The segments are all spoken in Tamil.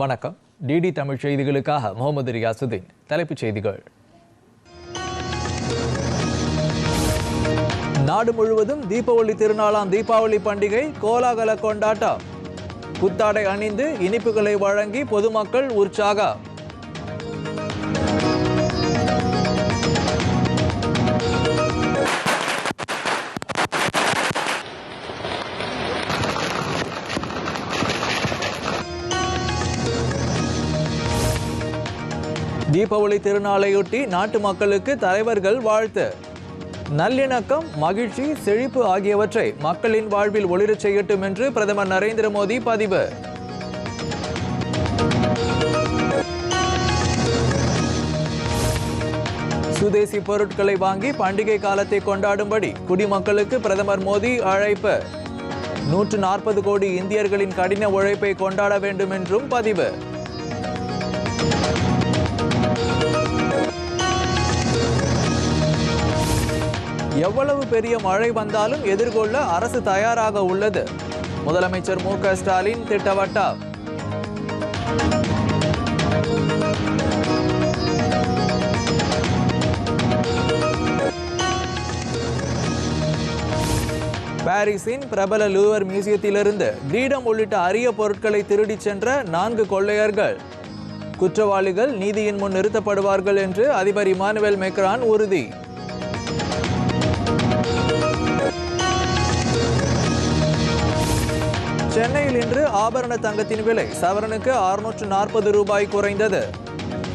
வணக்கம். டிடி தமிழ் செய்திகளுக்காக முகமது ரியாசுதீன் தலைப்புச் செய்திகள். நாடு முழுவதும் தீபாவளி திருநாளாம் தீபாவளி பண்டிகை கோலாகல கொண்டாட்டம். புத்தாடை அணிந்து இனிப்புகளை வழங்கி பொதுமக்கள் உற்சாகம். தீபாவளி திருநாளையொட்டி நாட்டு மக்களுக்கு தலைவர்கள் வாழ்த்து. நல்லிணக்கம் மகிழ்ச்சி செழிப்பு ஆகியவற்றை மக்களின் வாழ்வில் ஒளிரச் செய்யட்டும் என்று பிரதமர் நரேந்திர மோடி பதிவு. சுதேசி பொருட்களை வாங்கி பண்டிகை காலத்தை கொண்டாடும்படி குடிமக்களுக்கு பிரதமர் மோடி அழைப்பு. நூற்று நாற்பது கோடி இந்தியர்களின் கடின உழைப்பை கொண்டாட வேண்டும் என்றும் பதிவு. எவ்வளவு பெரிய மழை வந்தாலும் எதிர்கொள்ள அரசு தயாராக உள்ளது. முதலமைச்சர் மு க ஸ்டாலின் திட்டவட்டா பாரிஸின் பிரபல லூவர் மியூசியத்திலிருந்து கிரீடம் உள்ளிட்ட அரிய பொருட்களை திருடிச் சென்ற நான்கு கொள்ளையர்கள். குற்றவாளிகள் நீதியின் முன் நிறுத்தப்படுவார்கள் என்று அதிபர் இமானுவேல் மெக்ரான் உறுதி. சென்னையில் இன்று ஆபரண தங்கத்தின் விலை சவரனுக்கு அறுநூற்று நாற்பது ரூபாய் குறைந்தது.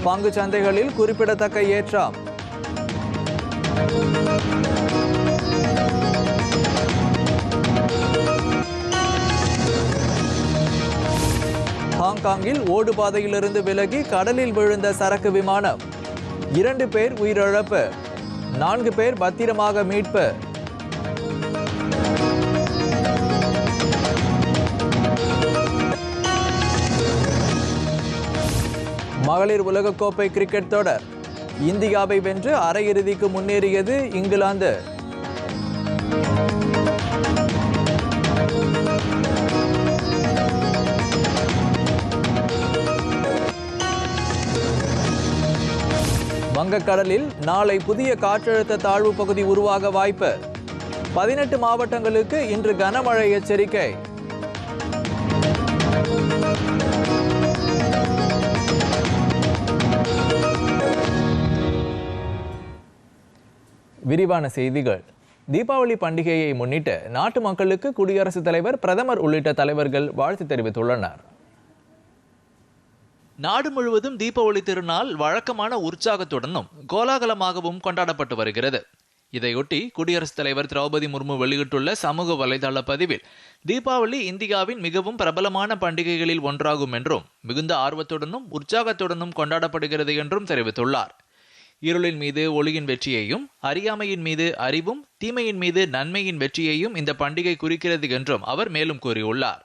பங்கு சந்தைகளில் குறிப்பிடத்தக்க ஏற்றம். ஹாங்காங்கில் ஓடுபாதையிலிருந்து விலகி கடலில் விழுந்த சரக்கு விமானம். இரண்டு பேர் உயிரிழப்பு. நான்கு பேர் பத்திரமாக மீட்பு. மகளிர் உலகக்கோப்பை கிரிக்கெட் தொடர். இந்தியாவை வென்று அரையிறுதிக்கு முன்னேறியது இங்கிலாந்து. வங்கக்கடலில் நாளை புதிய காற்றழுத்த தாழ்வு பகுதி உருவாக வாய்ப்பு. பதினெட்டு மாவட்டங்களுக்கு இன்று கனமழை எச்சரிக்கை. விரிவான செய்திகள். தீபாவளி பண்டிகையை முன்னிட்டு நாட்டு மக்களுக்கு குடியரசுத் தலைவர் பிரதமர் உள்ளிட்ட தலைவர்கள் வாழ்த்து தெரிவித்துள்ளனர். நாடு முழுவதும் தீபாவளி திருநாள் வழக்கமான உற்சாகத்துடனும் கோலாகலமாகவும் கொண்டாடப்பட்டு வருகிறது. இதையொட்டி குடியரசுத் தலைவர் திரௌபதி முர்மு வெளியிட்டுள்ள சமூக வலைதள பதிவில் தீபாவளி இந்தியாவின் மிகவும் பிரபலமான பண்டிகைகளில் ஒன்றாகும் என்றும் மிகுந்த ஆர்வத்துடனும் உற்சாகத்துடனும் கொண்டாடப்படுகிறது என்றும் தெரிவித்துள்ளார். இருளின் மீது ஒளியின் வெற்றியையும் அறியாமையின் மீது அறிவும் தீமையின் மீது நன்மையின் வெற்றியையும் இந்த பண்டிகை குறிக்கிறது என்றும் அவர் மேலும் கூறியுள்ளார்.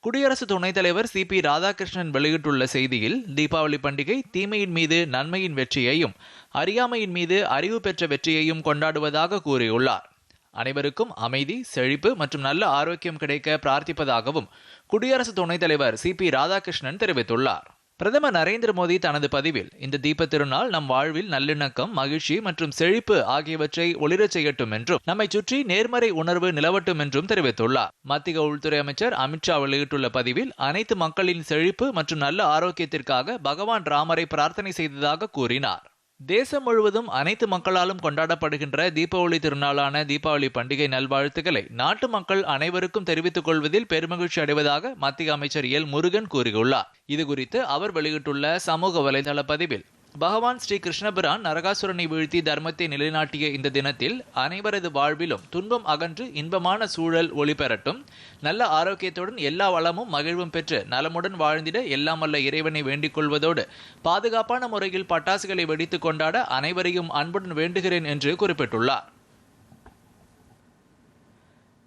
குடியரசு துணைத் தலைவர் சி. பி. ராதாகிருஷ்ணன் வெளியிட்டுள்ள செய்தியில் தீபாவளி பண்டிகை தீமையின் மீது நன்மையின் வெற்றியையும் அறியாமையின் மீது அறிவு பெற்ற வெற்றியையும் கொண்டாடுவதாக கூறியுள்ளார். அனைவருக்கும் அமைதி செழிப்பு மற்றும் நல்ல ஆரோக்கியம் கிடைக்க பிரார்த்திப்பதாகவும் குடியரசு துணைத் தலைவர் சி. பி. ராதாகிருஷ்ணன் தெரிவித்துள்ளார். பிரதமர் நரேந்திர மோடி தனது பதிவில் இந்த தீப திருநாள் நம் வாழ்வில் நல்லிணக்கம் மகிழ்ச்சி மற்றும் செழிப்பு ஆகியவற்றை ஒளிரச் செய்யட்டும் என்றும் நம்மை சுற்றி நேர்மறை உணர்வு நிலவட்டும் என்றும் தெரிவித்துள்ளார். மத்திய உள்துறை அமைச்சர் அமித்ஷா வெளியிட்டுள்ள பதிவில் அனைத்து மக்களின் செழிப்பு மற்றும் நல்ல ஆரோக்கியத்திற்காக பகவான் ராமரை பிரார்த்தனை செய்ததாக கூறினார். தேசம் முழுவதும் அனைத்து மக்களாலும் கொண்டாடப்படுகின்ற தீபாவளி திருநாளான தீபாவளி பண்டிகை நல்வாழ்த்துக்களை நாட்டு மக்கள் அனைவருக்கும் தெரிவித்துக் கொள்வதில் பெருமகிழ்ச்சி அடைவதாக மத்திய அமைச்சர் எல் முருகன் கூறியுள்ளார். இதுகுறித்து அவர் வெளியிட்டுள்ள சமூக வலைதள பதிவில் பகவான் ஸ்ரீ கிருஷ்ணபிரான் நரகாசுரனை வீழ்த்தி தர்மத்தை நிலைநாட்டிய இந்த தினத்தில் அனைவரது வாழ்விலும் துன்பம் அகன்று இன்பமான சூழல் ஒளிபெறட்டும் நல்ல ஆரோக்கியத்துடன் எல்லா வளமும் மகிழ்வும் பெற்று நலமுடன் வாழ்ந்திட எல்லாம் அல்ல இறைவனை வேண்டிக் கொள்வதோடு பாதுகாப்பான முறையில் பட்டாசுகளை வெடித்து கொண்டாட அனைவரையும் அன்புடன் வேண்டுகிறேன் என்று குறிப்பிட்டுள்ளார்.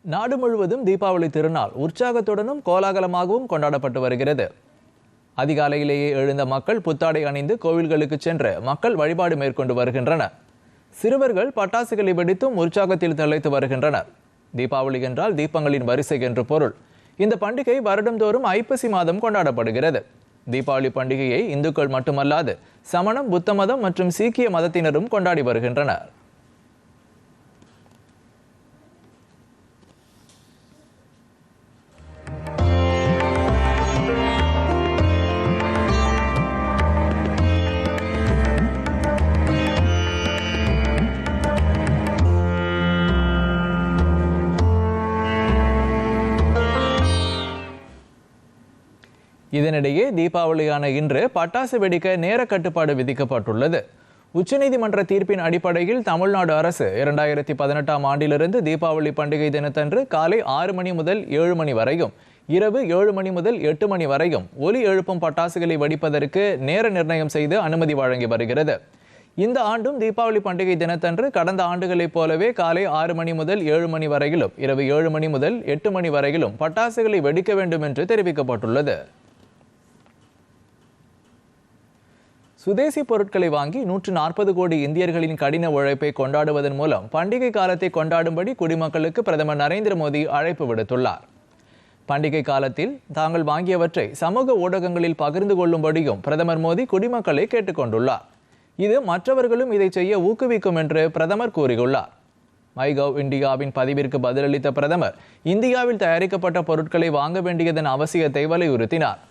நாடு முழுவதும் தீபாவளி திருநாள் உற்சாகத்துடனும் கோலாகலமாகவும் கொண்டாடப்பட்டு வருகிறது. அதிகாலையிலேயே எழுந்த மக்கள் புத்தாடை அணிந்து கோவில்களுக்கு சென்று மக்கள் வழிபாடு மேற்கொண்டு வருகின்றனர். சிறுவர்கள் பட்டாசுகளை வெடித்தும் உற்சாகத்தில் திளைத்து வருகின்றனர். தீபாவளி என்றால் தீபங்களின் வரிசை என்று பொருள். இந்த பண்டிகை வருடந்தோறும் ஐப்பசி மாதம் கொண்டாடப்படுகிறது. தீபாவளி பண்டிகையை இந்துக்கள் மட்டுமல்லாது சமணம் புத்த மதம் மற்றும் சீக்கிய மதத்தினரும் கொண்டாடி வருகின்றனர். இதனிடையே தீபாவளியான இன்று பட்டாசு வெடிக்க நேர கட்டுப்பாடு விதிக்கப்பட்டுள்ளது. உச்சநீதிமன்ற தீர்ப்பின் அடிப்படையில் தமிழ்நாடு அரசு இரண்டாயிரத்தி பதினெட்டாம் ஆண்டிலிருந்து தீபாவளி பண்டிகை தினத்தன்று காலை ஆறு மணி முதல் ஏழு மணி வரையும் இரவு ஏழு மணி முதல் எட்டு மணி வரையும் ஒலி எழுப்பும் பட்டாசுகளை வெடிப்பதற்கு நேர நிர்ணயம் செய்து அனுமதி வழங்கி வருகிறது. இந்த ஆண்டும் தீபாவளி பண்டிகை தினத்தன்று கடந்த ஆண்டுகளைப் போலவே காலை ஆறு மணி முதல் ஏழு மணி வரையிலும் இரவு ஏழு மணி முதல் எட்டு மணி வரையிலும் பட்டாசுகளை வெடிக்க வேண்டும் என்று தெரிவிக்கப்பட்டுள்ளது. சுதேசி பொருட்களை வாங்கி நூற்று நாற்பது கோடி இந்தியர்களின் கடின உழைப்பை கொண்டாடுவதன் மூலம் பண்டிகை காலத்தை கொண்டாடும்படி குடிமக்களுக்கு பிரதமர் நரேந்திர மோடி அழைப்பு விடுத்துள்ளார். பண்டிகை காலத்தில் தாங்கள் வாங்கியவற்றை சமூக ஊடகங்களில் பகிர்ந்து கொள்ளும்படியும் பிரதமர் மோடி குடிமக்களை கேட்டுக்கொண்டுள்ளார். இது மற்றவர்களும் இதை செய்ய ஊக்குவிக்கும் என்று பிரதமர் கூறியுள்ளார். மைகவ் இந்தியாவின் பதிவிற்கு பதிலளித்த பிரதமர் இந்தியாவில் தயாரிக்கப்பட்ட பொருட்களை வாங்க வேண்டியதன் அவசியத்தை வலியுறுத்தினார்.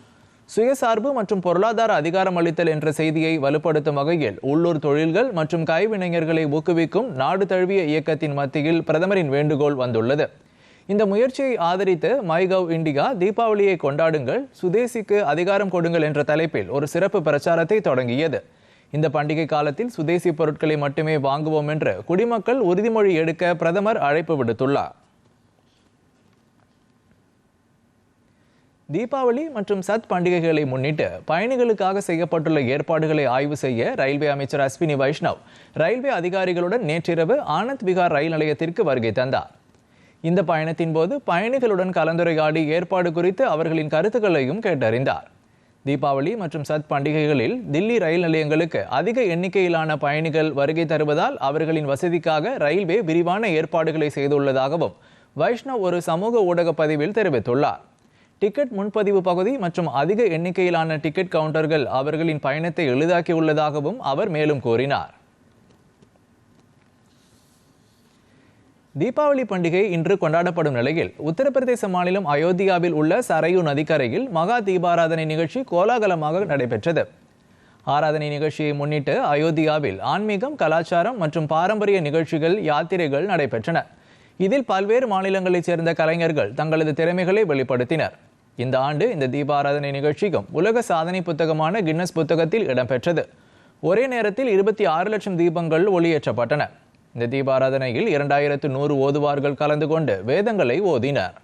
சுயசார்பு மற்றும் பொருளாதார அதிகாரம் அளித்தல் என்ற செய்தியை வலுப்படுத்தும் வகையில் உள்ளூர் தொழில்கள் மற்றும் கைவினைஞர்களை ஊக்குவிக்கும் நாடு தழுவிய இயக்கத்தின் மத்தியில் பிரதமரின் வேண்டுகோள் வந்துள்ளது. இந்த முயற்சியை ஆதரித்து மைகவ் இந்தியா தீபாவளியை கொண்டாடுங்கள் சுதேசிக்கு அதிகாரம் கொடுங்கள் என்ற தலைப்பில் ஒரு சிறப்பு பிரச்சாரத்தை தொடங்கியது. இந்த பண்டிகை காலத்தில் சுதேசி பொருட்களை மட்டுமே வாங்குவோம் என்று குடிமக்கள் உறுதிமொழி எடுக்க பிரதமர் அழைப்பு விடுத்துள்ளார். தீபாவளி மற்றும் சத் பண்டிகைகளை முன்னிட்டு பயணிகளுக்காக செய்யப்பட்டுள்ள ஏற்பாடுகளை ஆய்வு செய்ய ரயில்வே அமைச்சர் அஸ்வினி வைஷ்ணவ் ரயில்வே அதிகாரிகளுடன் நேற்றிரவு ஆனந்த் விகார் ரயில் நிலையத்திற்கு வருகை தந்தார். இந்த பயணத்தின் போது பயணிகளுடன் கலந்துரையாடி ஏற்பாடு குறித்து அவர்களின் கருத்துக்களையும் கேட்டறிந்தார். தீபாவளி மற்றும் சத் பண்டிகைகளில் தில்லி ரயில் நிலையங்களுக்கு அதிக எண்ணிக்கையிலான பயணிகள் வருகை தருவதால் அவர்களின் வசதிக்காக ரயில்வே விரிவான ஏற்பாடுகளை செய்துள்ளதாகவும் வைஷ்ணவ் ஒரு சமூக ஊடக பதிவில் தெரிவித்துள்ளார். டிக்கெட் முன்பதிவு பகுதி மற்றும் அதிக எண்ணிக்கையிலான டிக்கெட் கவுண்டர்கள் அவர்களின் பயணத்தை எளிதாக்கியுள்ளதாகவும் அவர் மேலும் கூறினார். தீபாவளி பண்டிகை இன்று கொண்டாடப்படும் நிலையில் உத்தரப்பிரதேச மாநிலம் அயோத்தியாவில் உள்ள சரையு நதிக்கரையில் மகா தீபாராதனை நிகழ்ச்சி கோலாகலமாக நடைபெற்றது. ஆராதனை நிகழ்ச்சியை முன்னிட்டு அயோத்தியாவில் ஆன்மீகம் கலாச்சாரம் மற்றும் பாரம்பரிய நிகழ்ச்சிகள் யாத்திரைகள் நடைபெற்றன. இதில் பல்வேறு மாநிலங்களைச் சேர்ந்த கலைஞர்கள் தங்களது திறமைகளை வெளிப்படுத்தினர். இந்த ஆண்டு இந்த தீபாராதனை நிகழ்ச்சிக்கும் உலக சாதனை புத்தகமான கின்னஸ் புத்தகத்தில் இடம்பெற்றது. ஒரே நேரத்தில் இருபத்தி ஆறு லட்சம் தீபங்கள் ஒளியேற்றப்பட்டன. இந்த தீபாராதனையில் இரண்டாயிரத்து நூறு ஓதுவார்கள் கலந்து கொண்டு வேதங்களை ஓதினர்.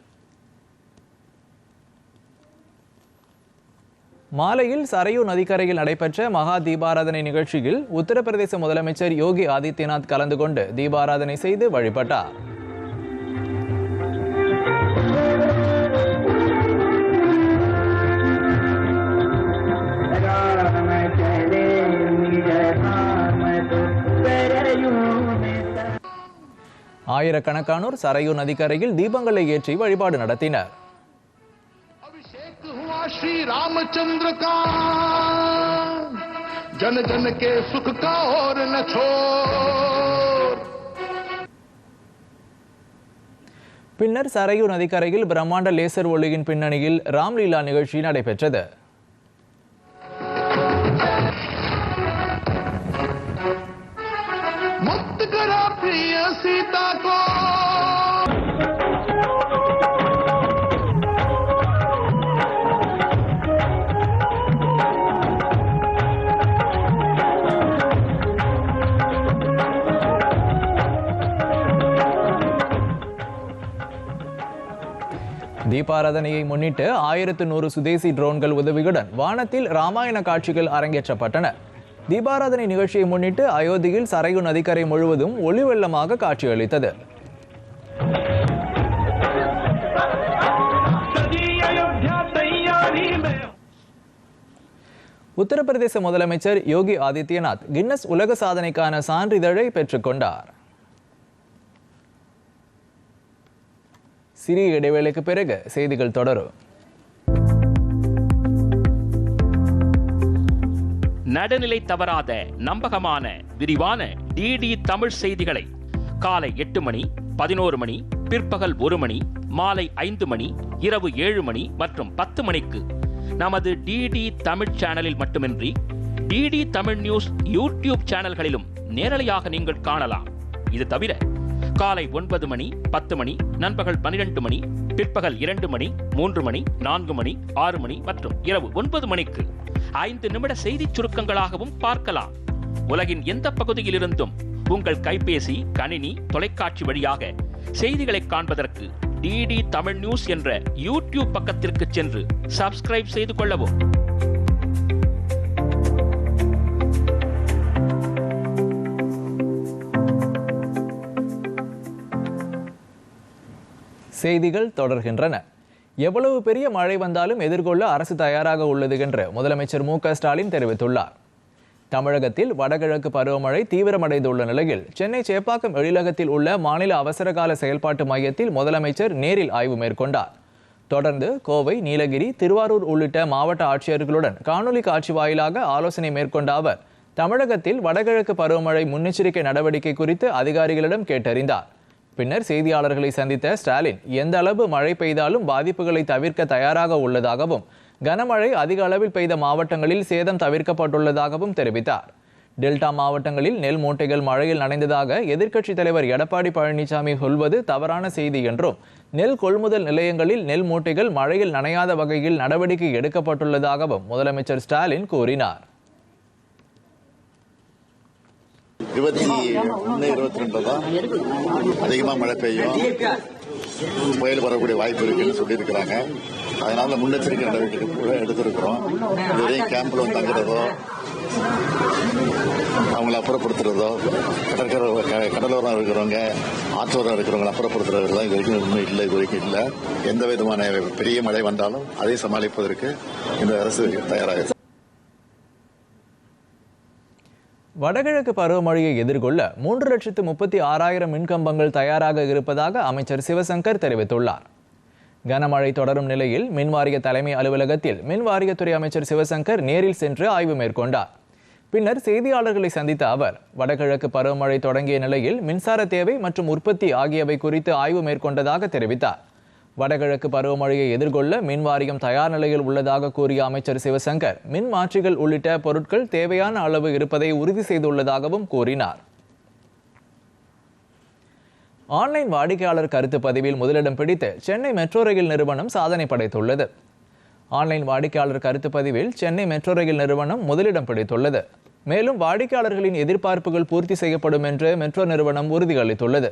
மாலையில் சரையு நதிக்கரையில் நடைபெற்ற மகா தீபாராதனை நிகழ்ச்சியில் உத்தரப்பிரதேச முதலமைச்சர் யோகி ஆதித்யநாத் கலந்து கொண்டு தீபாராதனை செய்து வழிபட்டார். ஆயிரக்கணக்கானோர் சரையூர் நதிக்கரையில் தீபங்களை ஏற்றி வழிபாடு நடத்தினர். பின்னர் சரையூர் நதிக்கரையில் பிரம்மாண்ட லேசர் ஒளியின் பின்னணியில் ராம்லீலா நிகழ்ச்சி நடைபெற்றது. सीता को தீபாராதனையை முன்னிட்டு ஆயிரத்து நூறு சுதேசி ட்ரோன்கள் உதவியுடன் வானத்தில் ராமாயண காட்சிகள் அரங்கேற்றப்பட்டன தீபாராதனை நிகழ்ச்சியை முன்னிட்டு அயோத்தியில் சரையு நதிக்கரை முழுவதும் ஒளி வெள்ளமாக காட்சியளித்தது. உத்தரப்பிரதேச முதலமைச்சர் யோகி ஆதித்யநாத் கின்னஸ் உலக சாதனைக்கான சான்றிதழை பெற்றுக்கொண்டார் சிறிய இடைவேளைக்கு பிறகு செய்திகள் தொடரும். நடுநிலை தவறாத நம்பகமான விரிவான டிடி தமிழ் செய்திகளை காலை எட்டு மணி பதினோரு மணி பிற்பகல் ஒரு மணி மாலை ஐந்து மணி இரவு ஏழு மணி மற்றும் பத்து மணிக்கு நமது டிடி தமிழ் சேனலில் மட்டுமின்றி டிடி தமிழ் நியூஸ் யூடியூப் சேனல்களிலும் நேரலையாக நீங்கள் காணலாம். இது தவிர காலை ஒன்பது மணி பத்து மணி நண்பகல் பனிரெண்டு மணி பிற்பகல் இரண்டு மணி மூன்று மணி நான்கு மணி ஆறு மணி மற்றும் இரவு ஒன்பது மணிக்கு ஐந்து நிமிட செய்திச் சுருக்கங்களாகவும் பார்க்கலாம். உலகின் எந்த பகுதியிலிருந்தும் உங்கள் கைபேசி கணினி தொலைக்காட்சி வழியாக செய்திகளை காண்பதற்கு டிடி தமிழ் நியூஸ் என்ற யூடியூப் பக்கத்திற்கு சென்று சப்ஸ்கிரைப் செய்து கொள்ளவும். செய்திகள் தொடர்கின்றன. எவ்வளவு பெரிய மழை வந்தாலும் எதிர்கொள்ள அரசு தயாராக உள்ளது என்று முதலமைச்சர் மு க ஸ்டாலின் தெரிவித்துள்ளார். தமிழகத்தில் வடகிழக்கு பருவமழை தீவிரமடைந்துள்ள நிலையில் சென்னை சேப்பாக்கம் எழிலகத்தில் உள்ள மாநில அவசரகால செயல்பாட்டு மையத்தில் முதலமைச்சர் நேரில் ஆய்வு மேற்கொண்டார். தொடர்ந்து கோவை நீலகிரி திருவாரூர் உள்ளிட்ட மாவட்ட ஆட்சியர்களுடன் காணொலி காட்சி வாயிலாக ஆலோசனை மேற்கொண்ட அவர் தமிழகத்தில் வடகிழக்கு பருவமழை முன்னெச்சரிக்கை நடவடிக்கை குறித்து அதிகாரிகளிடம் கேட்டறிந்தார். பின்னர் செய்தியாளர்களை சந்தித்த ஸ்டாலின் எந்த அளவு மழை பெய்தாலும் பாதிப்புகளை தவிர்க்க தயாராக உள்ளதாகவும் கனமழை அதிக அளவில் பெய்த மாவட்டங்களில் சேதம் தவிர்க்கப்பட்டுள்ளதாகவும் தெரிவித்தார். டெல்டா மாவட்டங்களில் நெல் மூட்டைகள் மழையில் நனைந்ததாக எதிர்க்கட்சித் தலைவர் எடப்பாடி பழனிசாமி சொல்வது தவறான செய்தி என்றும் நெல் கொள்முதல் நிலையங்களில் நெல் மூட்டைகள் மழையில் நனையாத வகையில் நடவடிக்கை எடுக்கப்பட்டுள்ளதாகவும் முதலமைச்சர் ஸ்டாலின் கூறினார். இருபத்தி ஒன்று இருபத்தி ரெண்டு தான் அதிகமாக மழை பெய்யும். புயல் வரக்கூடிய வாய்ப்பு இருக்குன்னு சொல்லியிருக்கிறாங்க. அதனால முன்னெச்சரிக்கை நடவடிக்கை கூட எடுத்திருக்கிறோம். இதுவரையும் கேம்பில் வந்து தங்குறதோ அவங்கள அப்புறப்படுத்துறதோ கடற்கரை க- கடலோரம் இருக்கிறவங்க ஆற்றோரம் இருக்கிறவங்களை அப்புறப்படுத்துறது தான் இது வரைக்கும் ஒன்றும் இல்லை இது வரைக்கும் இல்லை. எந்த விதமான பெரிய மழை வந்தாலும் அதை சமாளிப்பதற்கு இந்த அரசு தயாராக இருக்கு. வடகிழக்கு பருவமழையை எதிர்கொள்ள மூன்று லட்சத்து முப்பத்தி ஆறாயிரம் மின்கம்பங்கள் தயாராக இருப்பதாக அமைச்சர் சிவசங்கர் தெரிவித்துள்ளார். கனமழை தொடரும் நிலையில் மின்வாரிய தலைமை அலுவலகத்தில் மின்வாரியத்துறை அமைச்சர் சிவசங்கர் நேரில் சென்று ஆய்வு மேற்கொண்டார். பின்னர் செய்தியாளர்களை சந்தித்த அவர் வடகிழக்கு பருவமழை தொடங்கிய நிலையில் மின்சார தேவை மற்றும் உற்பத்தி ஆகியவை குறித்து ஆய்வு மேற்கொண்டதாக தெரிவித்தார். வடகிழக்கு பருவமழையை எதிர்கொள்ள மின் வாரியம் தயார் நிலையில் உள்ளதாக கூறிய அமைச்சர் சிவசங்கர் மின் மாற்றிகள் உள்ளிட்ட பொருட்கள் தேவையான அளவு இருப்பதை உறுதி செய்துள்ளதாகவும் கூறினார். ஆன்லைன் வாடிக்கையாளர் கருத்து பதிவில் முதலிடம் பிடித்து சென்னை மெட்ரோ ரயில் நிறுவனம் சாதனை படைத்துள்ளது. ஆன்லைன் வாடிக்கையாளர் கருத்து பதிவில் சென்னை மெட்ரோ ரயில் நிறுவனம் முதலிடம் பிடித்துள்ளது. மேலும் வாடிக்கையாளர்களின் எதிர்பார்ப்புகள் பூர்த்தி செய்யப்படும் என்று மெட்ரோ நிறுவனம் உறுதியளித்துள்ளது.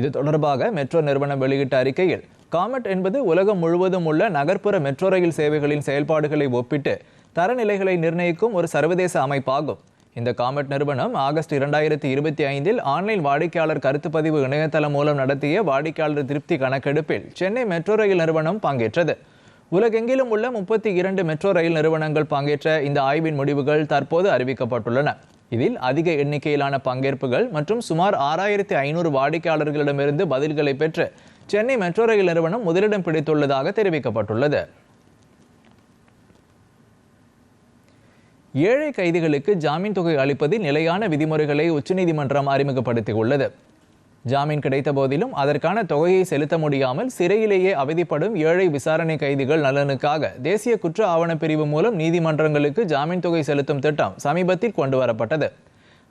இது தொடர்பாக மெட்ரோ நிறுவனம் வெளியிட்ட அறிக்கையில் காமெட் என்பது உலகம் முழுவதும் உள்ள நகர்ப்புற மெட்ரோ ரயில் சேவைகளின் செயல்பாடுகளை ஒப்பிட்டு தரநிலைகளை நிர்ணயிக்கும் ஒரு சர்வதேச அமைப்பாகும். இந்த காமெட் நிறுவனம் ஆகஸ்ட் இரண்டாயிரத்தி இருபத்தி ஐந்தில் ஆன்லைன் வாடிக்கையாளர் கருத்துப்பதிவு இணையதளம் மூலம் நடத்திய வாடிக்கையாளர் திருப்தி கணக்கெடுப்பில் சென்னை மெட்ரோ ரயில் நிறுவனம் பங்கேற்றது. உலகெங்கிலும் உள்ள முப்பத்தி இரண்டு மெட்ரோ ரயில் நிறுவனங்கள் பங்கேற்ற இந்த ஆய்வின் முடிவுகள் தற்போது அறிவிக்கப்பட்டுள்ளன. இதில் அதிக எண்ணிக்கையிலான பங்கேற்புகள் மற்றும் சுமார் ஆறாயிரத்தி ஐநூறு வாடிக்கையாளர்களிடமிருந்து பதில்களை பெற்று சென்னை மெட்ரோ ரயில் நிறுவனம் முதலிடம் பிடித்துள்ளதாக தெரிவிக்கப்பட்டுள்ளது. ஏழை கைதிகளுக்கு ஜாமீன் தொகை அளிப்பதில் நிலையான விதிமுறைகளை உச்சநீதிமன்றம் அறிமுகப்படுத்தியுள்ளது. ஜாமீன் கிடைத்த போதிலும் அதற்கான தொகையை செலுத்த முடியாமல் சிறையிலேயே அவதிப்படும் ஏழை விசாரணை கைதிகள் நலனுக்காக தேசிய குற்ற ஆவணப் பிரிவு மூலம் நீதிமன்றங்களுக்கு ஜாமீன் தொகை செலுத்தும் திட்டம் சமீபத்தில் கொண்டு வரப்பட்டது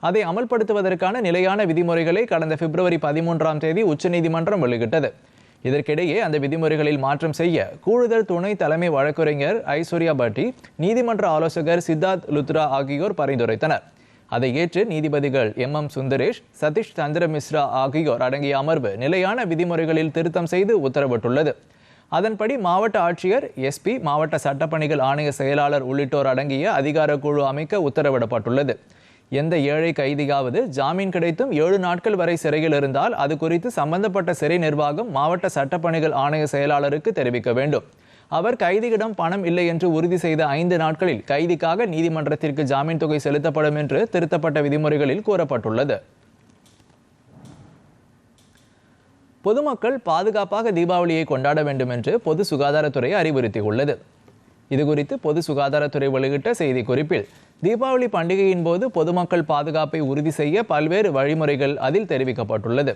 அதை அமல்படுத்துவதற்கான நிலையான விதிமுறைகளை கடந்த பிப்ரவரி பதிமூன்றாம் தேதி உச்சநீதிமன்றம் வெளியிட்டது. இதற்கிடையே அந்த விதிமுறைகளில் மாற்றம் செய்ய கூடுதல் துணை தலைமை வழக்கறிஞர் ஐஸ்வர்யா பட்டி நீதிமன்ற ஆலோசகர் சித்தார்த் லுத்ரா ஆகியோர் பரிந்துரைத்தனர். அதை ஏற்று நீதிபதிகள் எம். எம். சுந்தரேஷ் சதீஷ் சந்திர மிஸ்ரா ஆகியோர் அடங்கிய அமர்வு நிலையான விதிமுறைகளில் திருத்தம் செய்து உத்தரவிட்டுள்ளது. அதன்படி மாவட்ட ஆட்சியர் எஸ்பி மாவட்ட சட்டப்பணிகள் ஆணைய செயலாளர் உள்ளிட்டோர் அடங்கிய அதிகாரக்குழு அமைக்க உத்தரவிடப்பட்டுள்ளது. எந்த ஏழை கைதியாவது ஜாமீன் கிடைத்தும் ஏழு நாட்கள் வரை சிறையில் இருந்தால் அது குறித்து சம்பந்தப்பட்ட சிறை நிர்வாகம் மாவட்ட சட்டப்பணிகள் ஆணைய செயலாளருக்கு தெரிவிக்க வேண்டும். அவர் கைதியிடம் பணம் இல்லை என்று உறுதி செய்த ஐந்து நாட்களில் கைதிக்காக நீதிமன்றத்திற்கு ஜாமீன் தொகை செலுத்தப்படும் என்று திருத்தப்பட்ட விதிமுறைகளில் கூறப்பட்டுள்ளது. பொதுமக்கள் பாதுகாப்பாக தீபாவளியை கொண்டாட வேண்டும் என்று பொது சுகாதாரத்துறை அறிவுறுத்தியுள்ளது. இதுகுறித்து பொது சுகாதாரத்துறை வெளியிட்ட செய்தி குறிப்பில் தீபாவளி பண்டிகையின் போது பொதுமக்கள் பாதுகாப்பை உறுதி செய்ய பல்வேறு வழிமுறைகள் அதில் தெரிவிக்கப்பட்டுள்ளது.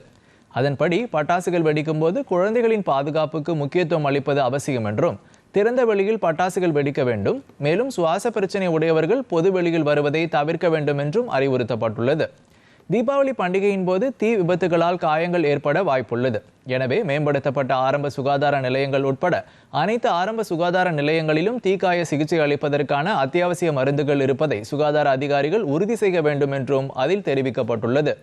அதன்படி பட்டாசுகள் வெடிக்கும் போது குழந்தைகளின் பாதுகாப்புக்கு முக்கியத்துவம் அளிப்பது அவசியம் என்றும் திறந்த வெளியில் பட்டாசுகள் வெடிக்க வேண்டும் மேலும் சுவாச பிரச்சனை உடையவர்கள் பொது வெளியில் வருவதை தவிர்க்க வேண்டும் என்றும் அறிவுறுத்தப்பட்டுள்ளது. தீபாவளி பண்டிகையின் போது தீ விபத்துகளால் காயங்கள் ஏற்பட வாய்ப்புள்ளது. எனவே மேம்படுத்தப்பட்ட ஆரம்ப சுகாதார நிலையங்கள் உட்பட அனைத்து ஆரம்ப சுகாதார நிலையங்களிலும் தீக்காய சிகிச்சை அளிப்பதற்கான அத்தியாவசிய மருந்துகள் இருப்பதை சுகாதார அதிகாரிகள் உறுதி செய்ய வேண்டும் என்றும் அதில் தெரிவிக்கப்பட்டுள்ளது.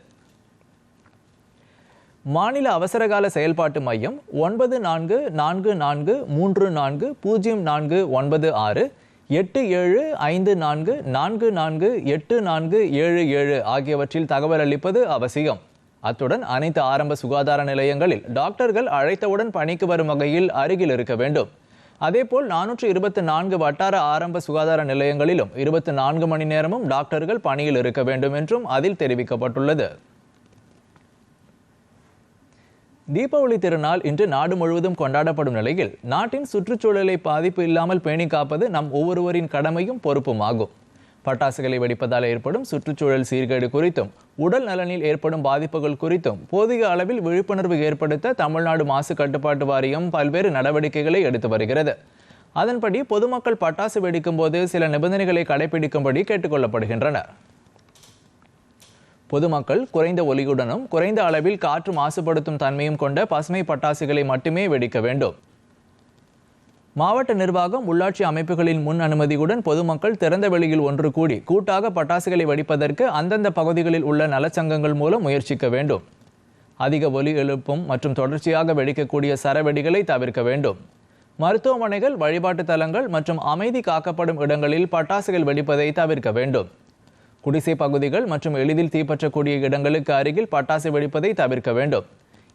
மாநில அவசரகால செயல்பாட்டு மையம் ஒன்பது நான்கு நான்கு நான்கு மூன்று நான்கு பூஜ்ஜியம் நான்கு ஒன்பது ஆறு எட்டு ஏழு ஐந்து நான்கு நான்கு நான்கு எட்டு நான்கு ஏழு ஏழு ஆகியவற்றில் தகவல் அளிப்பது அவசியம். அத்துடன் அனைத்து ஆரம்ப சுகாதார நிலையங்களில் டாக்டர்கள் அழைத்தவுடன் பணிக்கு வரும் வகையில் அருகில் இருக்க வேண்டும். அதேபோல் நானூற்று இருபத்தி நான்கு வட்டார ஆரம்ப சுகாதார நிலையங்களிலும் இருபத்தி நான்கு மணி நேரமும் டாக்டர்கள் பணியில் இருக்க வேண்டும் என்றும் அதில் தெரிவிக்கப்பட்டுள்ளது. தீபாவளி திருநாள் இன்று நாடு முழுவதும் கொண்டாடப்படும் நிலையில் நாட்டின் சுற்றுச்சூழலை பாதிப்பு இல்லாமல் பேணி காப்பது நம் ஒவ்வொருவரின் கடமையும் பொறுப்புமாகும். பட்டாசுகளை வெடிப்பதால் ஏற்படும் சுற்றுச்சூழல் சீர்கேடு குறித்தும் உடல் நலனில் ஏற்படும் பாதிப்புகள் குறித்தும் போதிய அளவில் விழிப்புணர்வு ஏற்படுத்த தமிழ்நாடு மாசு கட்டுப்பாட்டு வாரியம் பல்வேறு நடவடிக்கைகளை எடுத்து வருகிறது. அதன்படி பொதுமக்கள் பட்டாசு வெடிக்கும் போது சில நிபந்தனைகளை கடைபிடிக்கும்படி கேட்டுக்கொள்ளப்படுகின்றனர். பொதுமக்கள் குறைந்த ஒலியுடனும் குறைந்த அளவில் காற்று மாசுபடுத்தும் தன்மையும் கொண்ட பசுமை பட்டாசுகளை மட்டுமே வெடிக்க வேண்டும். மாவட்ட நிர்வாகம் உள்ளாட்சி அமைப்புகளின் முன் அனுமதியுடன் பொதுமக்கள் திறந்த வெளியில் ஒன்று கூடி கூட்டாக பட்டாசுகளை வெடிப்பதற்கு அந்தந்த பகுதிகளில் உள்ள நலச்சங்கங்கள் மூலம் முயற்சிக்க வேண்டும். அதிக ஒலி எழுப்பும் மற்றும் தொடர்ச்சியாக வெடிக்கக்கூடிய சரவெடிகளை தவிர்க்க வேண்டும். மருத்துவமனைகள் வழிபாட்டு தலங்கள் மற்றும் அமைதி காக்கப்படும் இடங்களில் பட்டாசுகள் வெடிப்பதை தவிர்க்க வேண்டும். குடிசை பகுதிகள் மற்றும் எளிதில் தீப்பற்றக்கூடிய இடங்களுக்கு அருகில் பட்டாசு வெடிப்பதை தவிர்க்க வேண்டும்.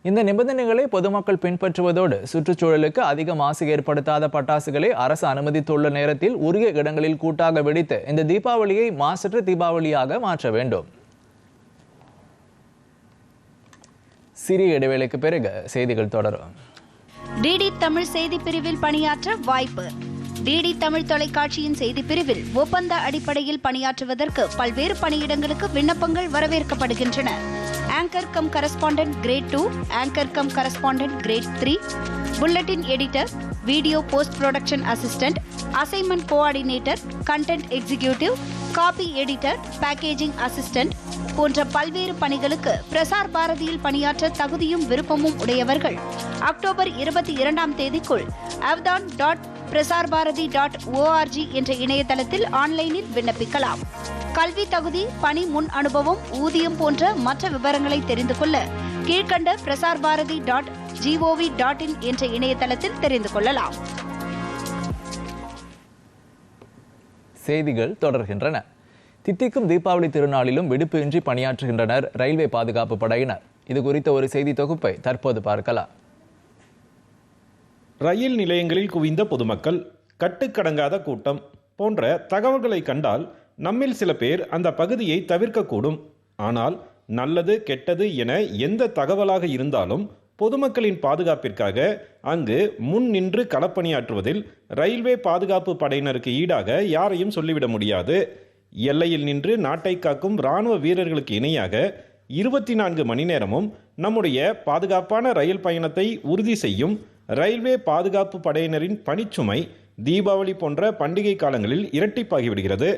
இந்த நிபந்தனைகளை பொதுமக்கள் பின்பற்றுவதோடு சுற்றுச்சூழலுக்கு அதிக மாசு ஏற்படுத்தாத பட்டாசுகளை அரசு அனுமதித்துள்ள நேரத்தில் உரிய இடங்களில் கூட்டாக வெடித்து இந்த தீபாவளியை மாசற்ற தீபாவளியாக மாற்ற வேண்டும். சிறிய இடைவேளைக்கு பிறகு செய்திகள் தொடரும். டிடி தமிழ் செய்தி பிரிவில் பணியாற்ற வாய்ப்பு. டிடி தமிழ் தொலைக்காட்சியின் செய்தி பிரிவில் ஒப்பந்த அடிப்படையில் பணியாற்றுவதற்கு பல்வேறு பணியிடங்களுக்கு விண்ணப்பங்கள் வரவேற்கப்படுகின்றன. Anchor cum correspondent grade two anchor cum correspondent grade three bulletin editor video post production assistant assignment coordinator content executive copy editor packaging assistant போன்ற பல்வேறு பணிகளுக்கு பிரசார் பாரதியில் பணியாற்ற தகுதியும் விருப்பமும் உடையவர்கள். அக்டோபர் இருபத்தி இரண்டாம் தேதிக்குள் அவதான் dot Prasar Bharati dot org என்ற இணையதளத்தில் ஆன்லைனில் விண்ணப்பிக்கலாம். கல்வி தகுதி பணி முன் அனுபவம் ஊதியம் போன்ற மற்ற விவரங்களை தெரிந்து கொள்ள கீழ்கண்ட Prasar Bharati dot gov dot in என்ற இணையதளத்தில் தெரிந்து கொள்ளலாம். செய்திகள் தொடர்கின்றன. தித்திக்கும் தீபாவளி திருநாளிலும் விடுப்பின்றி பணியாற்றுகின்றனர் ரயில்வே பாதுகாப்பு படையினர். இது குறித்த ஒரு செய்தி தொகுப்பை தற்போது பார்க்கலாம். ரயில் நிலையங்களில் குவிந்த பொதுமக்கள் கட்டுக்கடங்காத கூட்டம் போன்ற தகவல்களை கண்டால் நம்மில் சில பேர் அந்த பகுதியை தவிர்க்கக்கூடும். ஆனால் நல்லது கெட்டது என எந்த தகவலாக இருந்தாலும் பொதுமக்களின் பாதுகாப்பிற்காக அங்கு முன் நின்று களப்பணியாற்றுவதில் ரயில்வே பாதுகாப்பு படையினருக்கு ஈடாக யாரையும் சொல்லிவிட முடியாது. எல்லையில் நின்று நாட்டை காக்கும் ராணுவ வீரர்களுக்கு இணையாக இருபத்தி நான்கு மணி நேரமும் நம்முடைய பாதுகாப்பான ரயில் பயணத்தை உறுதி செய்யும் ரயில்வே பாதுகாப்பு படையினரின் பணிச்சுமை தீபாவளி போன்ற பண்டிகை காலங்களில் இரட்டிப்பாகிவிடுகிறது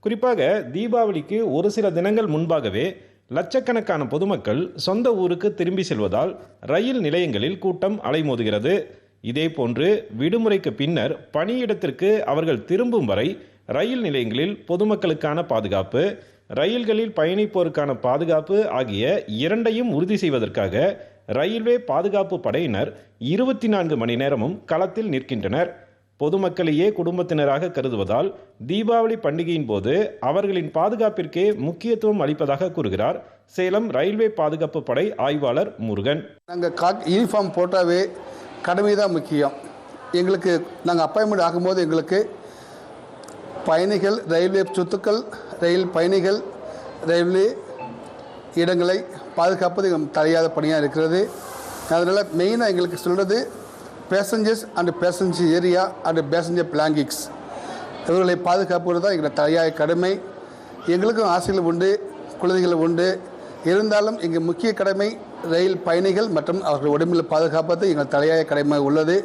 குறிப்பாக தீபாவளிக்கு ஒரு சில தினங்கள் முன்பாகவே லட்சக்கணக்கான பொதுமக்கள் சொந்த ஊருக்கு திரும்பி செல்வதால் ரயில் நிலையங்களில் கூட்டம் அலைமோதுகிறது. இதேபோன்று விடுமுறைக்கு பின்னர் பணியிடத்திற்கு அவர்கள் திரும்பும் வரை ரயில் நிலையங்களில் பொதுமக்களுக்கான பாதுகாப்பு ரயில்களில் பயணிப்போருக்கான பாதுகாப்பு ஆகிய இரண்டையும் உறுதி செய்வதற்காக ரயில்வே பாதுகாப்பு படையினர் இருபத்தி நான்கு மணி நேரமும் களத்தில் நிற்கின்றனர். பொதுமக்களையே குடும்பத்தினராக கருதுவதால் தீபாவளி பண்டிகையின் போது அவர்களின் பாதுகாப்பிற்கே முக்கியத்துவம் அளிப்பதாக கூறுகிறார் சேலம் ரயில்வே பாதுகாப்பு படை ஆய்வாளர் முருகன். நாங்கள் கா யூனிஃபார்ம் போட்டாவே கடமை தான் முக்கியம். எங்களுக்கு நாங்கள் அப்பாயின்மெண்ட் ஆகும்போது எங்களுக்கு பயணிகள் ரயில்வே சொத்துக்கள் ரயில் பயணிகள் ரயில்வே இடங்களை பாதுகாப்பது தலையாத பணியாக இருக்கிறது. அதனால் மெயினாக எங்களுக்கு சொல்கிறது passengers and passenger area and passenger பிளாங்கிக்ஸ் இவர்களை பாதுகாப்பது தான் எங்கள் தலையாய கடமை. எங்களுக்கும் ஆசைகள் உண்டு குழந்தைகள் உண்டு. இருந்தாலும் எங்கள் முக்கிய கடமை ரயில் பயணிகள் மற்றும் அவர்கள் உடம்பில் பாதுகாப்பது எங்கள் தலையாய கடமை உள்ளது.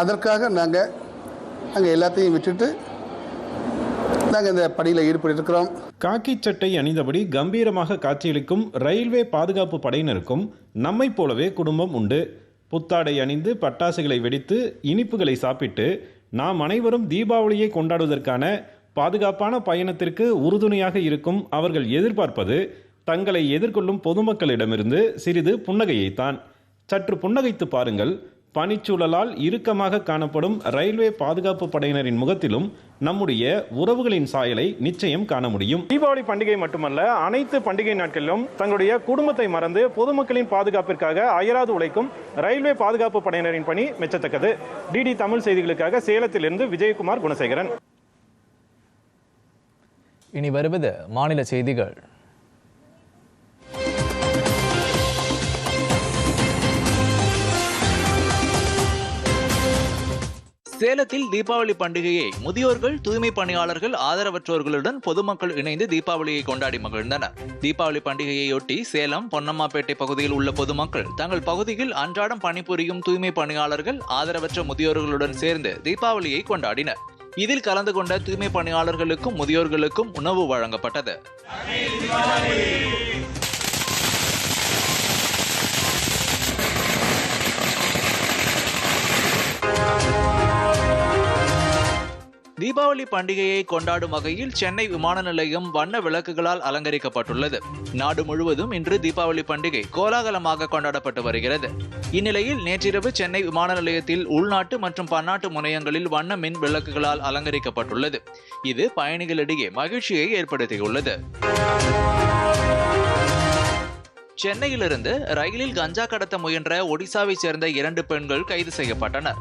அதற்காக நாங்கள் நாங்கள் எல்லாத்தையும் விட்டுட்டு நாங்கள் இந்த பணியில் ஈடுபட்டிருக்கிறோம். காக்கி சட்டை அணிந்தபடி கம்பீரமாக காட்சியளிக்கும் ரயில்வே பாதுகாப்பு படையினருக்கும் நம்மைப் போலவே குடும்பம் உண்டு. புத்தாடை அணிந்து பட்டாசுகளை வெடித்து இனிப்புகளை சாப்பிட்டு நாம் அனைவரும் தீபாவளியை கொண்டாடுவதற்கான பாதுகாப்பான பயணத்திற்கு உறுதுணையாக இருக்கும் அவர்கள் எதிர்பார்ப்பது தங்களை எதிர்கொள்ளும் பொதுமக்களிடமிருந்து சிறிது புன்னகையைத்தான். சற்று புன்னகைத்து பாருங்கள். பனிச்சூழலால் இறுக்கமாக காணப்படும் ரயில்வே பாதுகாப்பு படையினரின் முகத்திலும் நம்முடைய உறவுகளின் சாயலை நிச்சயம் காண முடியும். தீபாவளி பண்டிகை மட்டுமல்ல அனைத்து பண்டிகை நாட்களிலும் தங்களுடைய குடும்பத்தை மறந்து பொதுமக்களின் பாதுகாப்பிற்காக அயராது உழைக்கும் ரயில்வே பாதுகாப்பு படையினரின் பணி மெச்சத்தக்கது. டிடி தமிழ் செய்திகளுக்காக சேலத்திலிருந்து விஜயகுமார் குணசேகரன். இனி வருவது மாநில செய்திகள். சேலத்தில் தீபாவளி பண்டிகையை முதியோர்கள் தூய்மை பணியாளர்கள் ஆதரவற்றோர்களுடன் பொதுமக்கள் இணைந்து தீபாவளியை கொண்டாடி மகிழ்ந்தனர். தீபாவளி பண்டிகையையொட்டி சேலம் பொன்னம்மாப்பேட்டை பகுதியில் உள்ள பொதுமக்கள் தங்கள் பகுதியில் அன்றாடம் பணிபுரியும் தூய்மை பணியாளர்கள் ஆதரவற்ற முதியோர்களுடன் சேர்ந்து தீபாவளியை கொண்டாடினர். இதில் கலந்து கொண்ட தூய்மை பணியாளர்களுக்கும் முதியோர்களுக்கும் உணவு வழங்கப்பட்டது. தீபாவளி பண்டிகையை கொண்டாடும் வகையில் சென்னை விமான நிலையம் வண்ண விளக்குகளால் அலங்கரிக்கப்பட்டுள்ளது. நாடு முழுவதும் இன்று தீபாவளி பண்டிகை கோலாகலமாக கொண்டாடப்பட்டு வருகிறது. இந்நிலையில் நேற்றிரவு சென்னை விமான நிலையத்தில் உள்நாட்டு மற்றும் பன்னாட்டு முனையங்களில் வண்ண மின் விளக்குகளால் அலங்கரிக்கப்பட்டுள்ளது. இது பயணிகளிடையே மகிழ்ச்சியை ஏற்படுத்தியுள்ளது. சென்னையிலிருந்து ரயிலில் கஞ்சா கடத்த முயன்ற ஒடிசாவை சேர்ந்த இரண்டு பெண்கள் கைது செய்யப்பட்டனர்.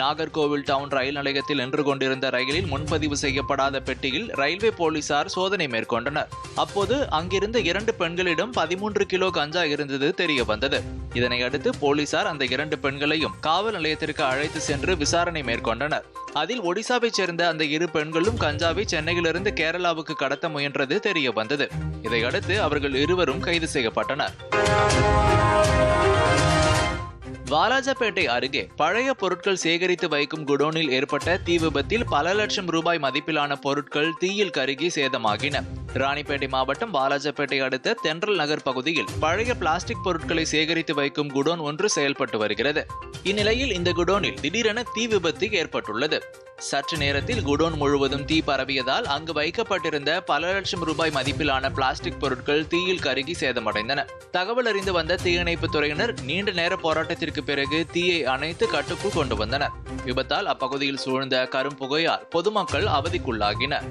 நாகர்கோவில் டவுன் ரயில் நிலையத்தில் நின்று கொண்டிருந்த ரயிலில் முன்பதிவு செய்யப்படாத பெட்டியில் ரயில்வே போலீசார் சோதனை மேற்கொண்டனர். அப்போது அங்கிருந்த இரண்டு பெண்களிடம் பதிமூன்று கிலோ கஞ்சா இருந்தது தெரிய வந்தது இதனையடுத்து போலீசார் அந்த இரண்டு பெண்களையும் காவல் நிலையத்திற்கு அழைத்து சென்று விசாரணை மேற்கொண்டனர். அதில் ஒடிசாவைச் சேர்ந்த அந்த இரு பெண்களும் கஞ்சாவை சென்னையிலிருந்து கேரளாவுக்கு கடத்த முயன்றது தெரிய வந்தது இதையடுத்து அவர்கள் இருவரும் கைது செய்யப்பட்டனர். Música வாலாஜாபேட்டை அருகே பழைய பொருட்கள் சேகரித்து வைக்கும் குடோனில் ஏற்பட்ட தீ விபத்தில் பல லட்சம் ரூபாய் மதிப்பிலான பொருட்கள் தீயில் கருகி சேதமாகின. ராணிப்பேட்டை மாவட்டம் வாலாஜாபேட்டை அடுத்த தென்றல் நகர் பகுதியில் பழைய பிளாஸ்டிக் பொருட்களை சேகரித்து வைக்கும் குடோன் ஒன்று செயல்பட்டு வருகிறது. இந்நிலையில் இந்த குடோனில் திடீரென தீ விபத்து ஏற்பட்டுள்ளது. சற்று நேரத்தில் குடோன் முழுவதும் தீ பரவியதால் அங்கு வைக்கப்பட்டிருந்த பல லட்சம் ரூபாய் மதிப்பிலான பிளாஸ்டிக் பொருட்கள் தீயில் கருகி சேதமடைந்தன. தகவல் அறிந்து வந்த தீயணைப்பு துறையினர் நீண்ட நேர போராட்டத்திற்கு பிறகு தீயை அணைத்து கட்டுக்குள் கொண்டு வந்தனர். விபத்தால் அப்பகுதியில் சூழ்ந்த கரும்புகையால் பொதுமக்கள் அவதிக்குள்ளாகினர்.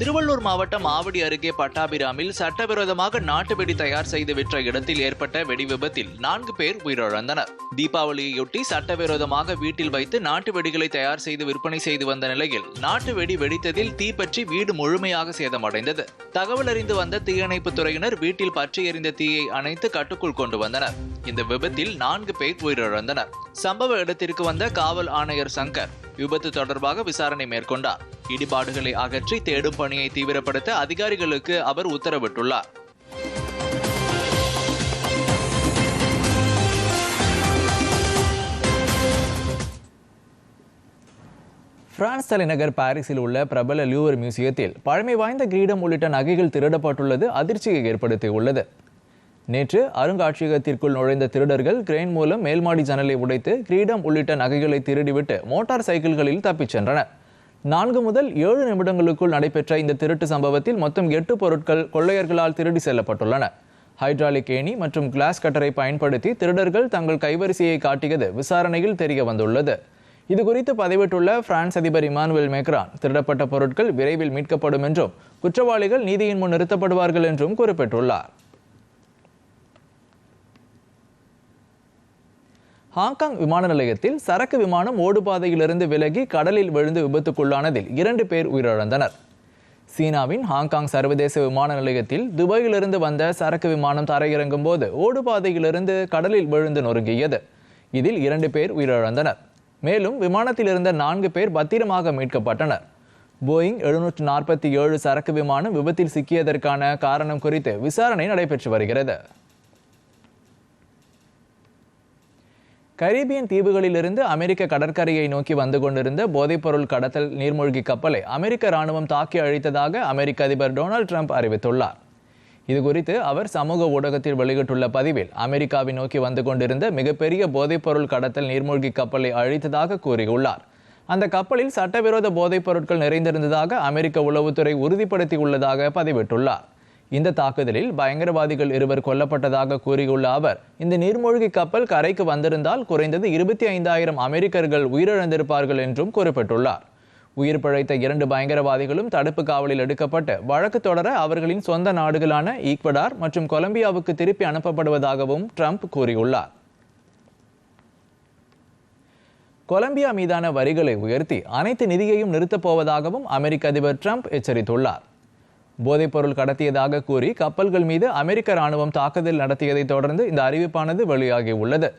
திருவள்ளூர் மாவட்டம் ஆவடி அருகே பட்டாபிராமில் சட்டவிரோதமாக நாட்டு வெடி தயார் செய்து விற்ற இடத்தில் ஏற்பட்ட வெடி விபத்தில் நான்கு பேர் உயிரிழந்தனர். தீபாவளியையொட்டி சட்டவிரோதமாக வீட்டில் வைத்து நாட்டு வெடிகளை தயார் செய்து விற்பனை செய்து வந்த நிலையில் நாட்டு வெடி வெடித்ததில் தீப்பற்றி வீடு முழுமையாக சேதமடைந்தது. தகவல் அறிந்து வந்த தீயணைப்பு துறையினர் வீட்டில் பற்றி எறிந்த தீயை அணைத்து கட்டுக்குள் கொண்டு வந்தனர். இந்த விபத்தில் நான்கு பேர் உயிரிழந்தனர். சம்பவ இடத்திற்கு வந்த காவல் ஆணையர் சங்கர் விபத்து தொடர்பாக விசாரணை மேற்கொண்டார். இடிபாடுகளை அகற்றி தேடும் பணியை தீவிரப்படுத்த அதிகாரிகளுக்கு அவர் உத்தரவிட்டுள்ளார். பிரான்ஸ் தலைநகர் பாரிஸில் உள்ள பிரபல லியூவர் மியூசியத்தில் பழமை வாய்ந்த கிரீடம் உள்ளிட்ட நகைகள் திருடப்பட்டுள்ளது அதிர்ச்சியை ஏற்படுத்தியுள்ளது. நேற்று அருங்காட்சியகத்திற்குள் நுழைந்த திருடர்கள் கிரெயின் மூலம் மேல்மாடி ஜன்னலை உடைத்து கிரீடம் உள்ளிட்ட நகைகளை திருடிவிட்டு மோட்டார் சைக்கிள்களில் தப்பிச் சென்றனர். நான்கு முதல் ஏழு நிமிடங்களுக்குள் நடைபெற்ற இந்த திருட்டு சம்பவத்தில் மொத்தம் எட்டு பொருட்கள் கொள்ளையர்களால் திருடி செல்லப்பட்டுள்ளன. ஹைட்ராலிக் ஏணி மற்றும் கிளாஸ் கட்டரை பயன்படுத்தி திருடர்கள் தங்கள் கைவரிசையை காட்டியது விசாரணையில் தெரிய வந்துள்ளது. இது குறித்து பதிவிட்டுள்ள பிரான்ஸ் அதிபர் இமானுவேல் மேக்ரான் திருடப்பட்ட பொருட்கள் விரைவில் மீட்கப்படும் என்றும் குற்றவாளிகள் நீதியின் முன் நிறுத்தப்படுவார்கள் என்றும் குறிப்பிட்டுள்ளார். ஹாங்காங் விமான நிலையத்தில் சரக்கு விமானம் ஓடுபாதையிலிருந்து விலகி கடலில் விழுந்து விபத்துக்குள்ளானதில் இரண்டு பேர் உயிரிழந்தனர். சீனாவின் ஹாங்காங் சர்வதேச விமான நிலையத்தில் துபாயிலிருந்து வந்த சரக்கு விமானம் தரையிறங்கும் போது ஓடுபாதையிலிருந்து கடலில் விழுந்து நொறுங்கியது. இதில் இரண்டு பேர் உயிரிழந்தனர். மேலும் விமானத்தில் இருந்த நான்கு பேர் பத்திரமாக மீட்கப்பட்டனர். போயிங் எழுநூற்று நாற்பத்தி ஏழு சரக்கு விமானம் விபத்தில் சிக்கியதற்கான காரணம் குறித்து விசாரணை நடைபெற்று வருகிறது. கரீபியன் தீவுகளிலிருந்து அமெரிக்க கடற்கரையை நோக்கி வந்து கொண்டிருந்த போதைப்பொருள் கடத்தல் நீர்மூழ்கி கப்பலை அமெரிக்க ராணுவம் தாக்கி அழித்ததாக அமெரிக்க அதிபர் டொனால்ட் ட்ரம்ப் அறிவித்துள்ளார். இதுகுறித்து அவர் சமூக ஊடகத்தில் வெளியிட்டுள்ள பதிவில் அமெரிக்காவை நோக்கி வந்து கொண்டிருந்த மிகப்பெரிய போதைப்பொருள் கடத்தல் நீர்மூழ்கி கப்பலை அழித்ததாக கூறியுள்ளார். அந்த கப்பலில் சட்டவிரோத போதைப் பொருட்கள் நிறைந்திருந்ததாக அமெரிக்க உளவுத்துறை உறுதிப்படுத்தியுள்ளதாக பதிவிட்டுள்ளார். இந்த தாக்குதலில் பயங்கரவாதிகள் இருவர் கொல்லப்பட்டதாக கூறியுள்ள அவர் இந்த நீர்மூழ்கி கப்பல் கரைக்கு வந்திருந்தால் குறைந்தது இருபத்தி ஐந்தாயிரம் அமெரிக்கர்கள் உயிரிழந்திருப்பார்கள் என்றும் குறிப்பிட்டுள்ளார். உயிர் பிழைத்த இரண்டு பயங்கரவாதிகளும் தடுப்பு காவலில் எடுக்கப்பட்டு வழக்கு தொடர அவர்களின் சொந்த நாடுகளான ஈக்வடார் மற்றும் கொலம்பியாவுக்கு திருப்பி அனுப்பப்படுவதாகவும் ட்ரம்ப் கூறியுள்ளார். கொலம்பியா மீதான வரிகளை உயர்த்தி அனைத்து நிதியையும் நிறுத்தப் போவதாகவும் அமெரிக்க அதிபர் ட்ரம்ப் எச்சரித்துள்ளார். போதைப்பொருள் கடத்தியதாக கூறி கப்பல்கள் மீது அமெரிக்க ராணுவம் தாக்குதல் நடத்தியதைத் தொடர்ந்து இந்த அறிவிப்பானது வெளியாகி உள்ளது.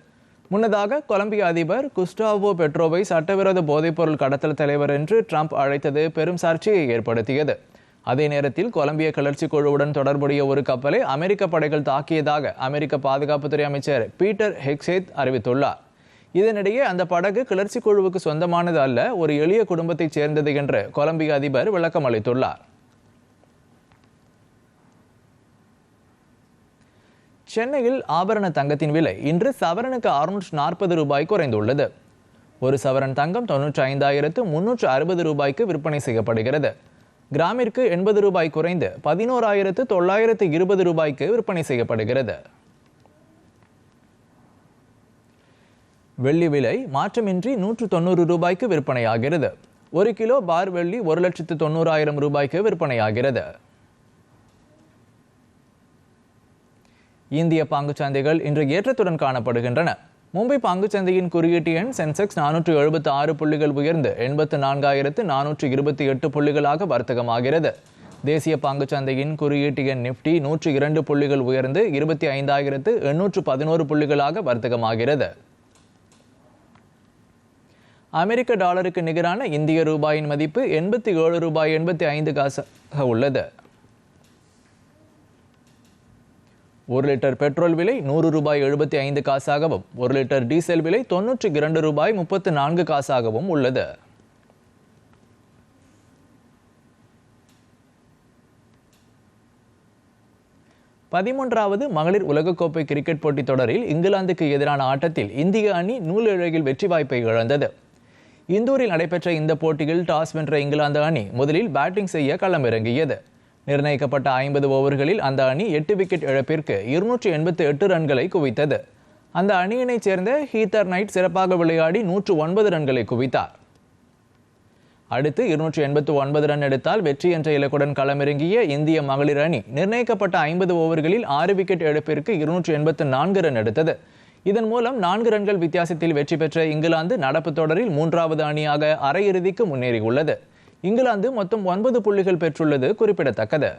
முன்னதாக கொலம்பிய அதிபர் குஸ்டாவோ பெட்ரோவை சட்டவிரோத போதைப்பொருள் கடத்தல் தலைவர் என்று ட்ரம்ப் அழைத்தது பெரும் சர்ச்சையை ஏற்படுத்தியது. அதே நேரத்தில் கொலம்பிய கிளர்ச்சி குழுவுடன் தொடர்புடைய ஒரு கப்பலை அமெரிக்க படைகள் தாக்கியதாக அமெரிக்க பாதுகாப்புத்துறை அமைச்சர் பீட்டர் ஹெக்ஸேத் அறிவித்துள்ளார். இதனிடையே அந்த படகு கிளர்ச்சி குழுவுக்கு சொந்தமானது அல்ல ஒரு எளிய குடும்பத்தைச் சேர்ந்தது என்று கொலம்பிய அதிபர் விளக்கம் அளித்துள்ளார் சென்னையில் ஆபரண தங்கத்தின் விலை இன்று சவரனுக்கு அறுநூற்று நாற்பது ரூபாய் குறைந்துள்ளது. ஒரு சவரன் தங்கம் தொன்னூற்றி ஐந்தாயிரத்து முன்னூற்று அறுபது ரூபாய்க்கு விற்பனை செய்யப்படுகிறது. கிராமிற்கு எண்பது ரூபாய் குறைந்து பதினோராயிரத்து தொள்ளாயிரத்து இருபது ரூபாய்க்கு விற்பனை செய்யப்படுகிறது. வெள்ளி விலை மாற்றமின்றி நூற்று தொண்ணூறு ரூபாய்க்கு விற்பனையாகிறது. ஒரு கிலோ பார் வெள்ளி ஒரு லட்சத்து தொண்ணூறாயிரம் ரூபாய்க்கு விற்பனையாகிறது. இந்திய பங்குச்சந்தைகள் இன்று ஏற்றத்துடன் காணப்படுகின்றன. மும்பை பங்குச்சந்தையின் குறியீட்டு எண் சென்செக்ஸ் நானூற்று எழுபத்தி ஆறு புள்ளிகள் உயர்ந்து எண்பத்து நான்காயிரத்து நானூற்று இருபத்தி எட்டு புள்ளிகளாக வர்த்தகமாகிறது. தேசிய பங்குச்சந்தையின் குறியீட்டு எண் நிப்டி நூற்று இரண்டு புள்ளிகள் உயர்ந்து இருபத்தி ஐந்தாயிரத்து எண்ணூற்று பதினோரு புள்ளிகளாக வர்த்தகமாகிறது. அமெரிக்க டாலருக்கு நிகரான இந்திய ரூபாயின் மதிப்பு எண்பத்தி ஏழு ரூபாய் எண்பத்தி ஐந்து காசாக உள்ளது. ஒரு லிட்டர் பெட்ரோல் விலை நூறு ரூபாய் எழுபத்தி ஐந்து காசாகவும் ஒரு லிட்டர் டீசல் விலை தொன்னூற்றி இரண்டு ரூபாய் முப்பத்து நான்கு காசாகவும் உள்ளது. பதிமூன்றாவது மகளிர் உலகக்கோப்பை கிரிக்கெட் போட்டித் தொடரில் இங்கிலாந்துக்கு எதிரான ஆட்டத்தில் இந்திய அணி நூலிழகில் வெற்றி வாய்ப்பை இழந்தது. இந்தூரில் நடைபெற்ற இந்த போட்டியில் டாஸ் வென்ற இங்கிலாந்து அணி முதலில் பேட்டிங் செய்ய களமிறங்கியது. நிர்ணயிக்கப்பட்ட ஐம்பது ஓவர்களில் அந்த அணி எட்டு விக்கெட் இழப்பிற்கு இருநூற்றி எண்பத்தி எட்டு ரன்களை குவித்தது. அந்த அணியினைச் சேர்ந்த ஹீத்தர் நைட் சிறப்பாக விளையாடி நூற்று ஒன்பது ரன்களை குவித்தார். அடுத்து இருநூற்றி எண்பத்து ஒன்பது ரன் எடுத்தால் வெற்றி என்ற இலக்குடன் களமிறங்கிய இந்திய மகளிர் அணி நிர்ணயிக்கப்பட்ட ஐம்பது ஓவர்களில் ஆறு விக்கெட் இழப்பிற்கு இருநூற்றி எண்பத்து நான்கு ரன் எடுத்தது. இதன் மூலம் நான்கு ரன்கள் வித்தியாசத்தில் வெற்றி பெற்ற இங்கிலாந்து நடப்பு தொடரில் மூன்றாவது அணியாக அரையிறுதிக்கு முன்னேறியுள்ளது. இங்கிலாந்து மொத்தம் ஒன்பது புள்ளிகள் பெற்றுள்ளது குறிப்பிடத்தக்கது.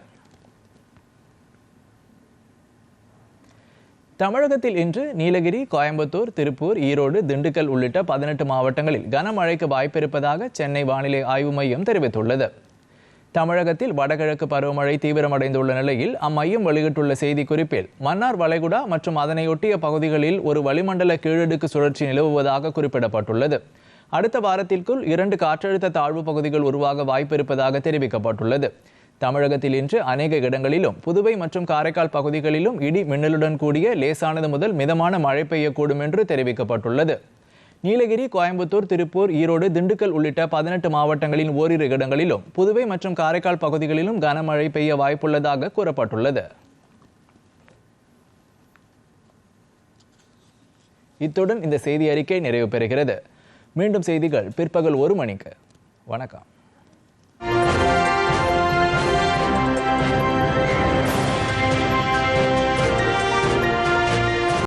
தமிழகத்தில் இன்று நீலகிரி கோயம்புத்தூர் திருப்பூர் ஈரோடு திண்டுக்கல் உள்ளிட்ட பதினெட்டு மாவட்டங்களில் கனமழைக்கு வாய்ப்பிருப்பதாக சென்னை வானிலை ஆய்வு மையம் தெரிவித்துள்ளது. தமிழகத்தில் வடகிழக்கு பருவமழை தீவிரமடைந்துள்ள நிலையில் அம்மையம் வெளியிட்டுள்ள செய்திக்குறிப்பில் மன்னார் வளைகுடா மற்றும் அதனையொட்டிய பகுதிகளில் ஒரு வளிமண்டல கீழடுக்கு சுழற்சி நிலவுவதாக குறிப்பிடப்பட்டுள்ளது. அடுத்த வாரத்திற்குள் இரண்டு காற்றழுத்த தாழ்வு பகுதிகள் உருவாக வாய்ப்பிருப்பதாக தெரிவிக்கப்பட்டுள்ளது. தமிழகத்தில் இன்று அநேக இடங்களிலும் புதுவை மற்றும் காரைக்கால் பகுதிகளிலும் இடி மின்னலுடன் கூடிய லேசானது முதல் மிதமான மழை பெய்யக்கூடும் என்று தெரிவிக்கப்பட்டுள்ளது. நீலகிரி கோயம்புத்தூர் திருப்பூர் ஈரோடு திண்டுக்கல் உள்ளிட்ட பதினெட்டு மாவட்டங்களின் ஓரிரு இடங்களிலும் புதுவை மற்றும் காரைக்கால் பகுதிகளிலும் கனமழை பெய்ய வாய்ப்புள்ளதாக கூறப்பட்டுள்ளது. இத்துடன் இந்த செய்தி அறிக்கை நிறைவு பெறுகிறது. மீண்டும் செய்திகள் பிற்பகல் ஒரு மணிக்கு. வணக்கம்.